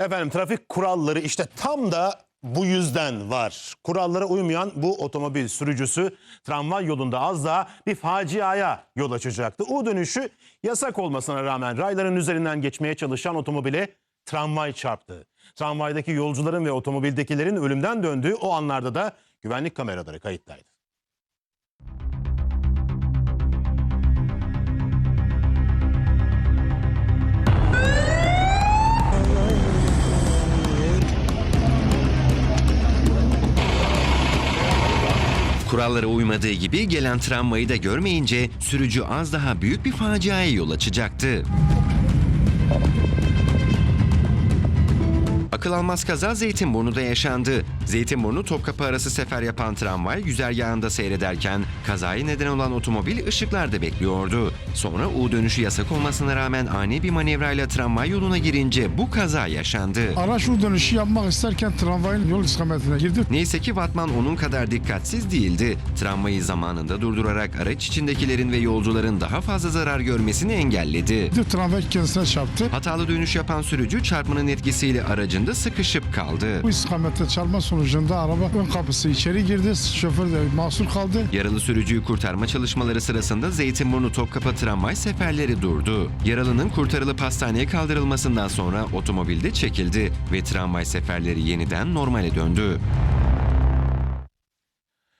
Efendim trafik kuralları işte tam da bu yüzden var. Kurallara uymayan bu otomobil sürücüsü tramvay yolunda az daha bir faciaya yol açacaktı. U dönüşü yasak olmasına rağmen rayların üzerinden geçmeye çalışan otomobile tramvay çarptı. Tramvaydaki yolcuların ve otomobildekilerin ölümden döndüğü o anlarda da güvenlik kameraları kayıttaydı. Kurallara uymadığı gibi gelen tramvayı da görmeyince sürücü az daha büyük bir faciaya yol açacaktı. Akıl almaz kaza Zeytinburnu'da yaşandı. Zeytinburnu Topkapı arası sefer yapan tramvay güzergahında seyrederken kazaya neden olan otomobil ışıklarda bekliyordu. Sonra U dönüşü yasak olmasına rağmen ani bir manevrayla tramvay yoluna girince bu kaza yaşandı. Araç U dönüşü yapmak isterken tramvayın yol istikametine girdi. Neyse ki Batman onun kadar dikkatsiz değildi. Tramvayı zamanında durdurarak araç içindekilerin ve yolcuların daha fazla zarar görmesini engelledi. Tramvay kendisine çarptı. Hatalı dönüş yapan sürücü çarpmanın etkisiyle aracında sıkışıp kaldı. Bu istikamette çarpma sonucunda araba ön kapısı içeri girdi. Şoför de mahsur kaldı. Yaralı sürücüyü kurtarma çalışmaları sırasında Zeytinburnu Topkapı tramvay seferleri durdu. Yaralının kurtarılıp hastaneye kaldırılmasından sonra otomobilde çekildi ve tramvay seferleri yeniden normale döndü.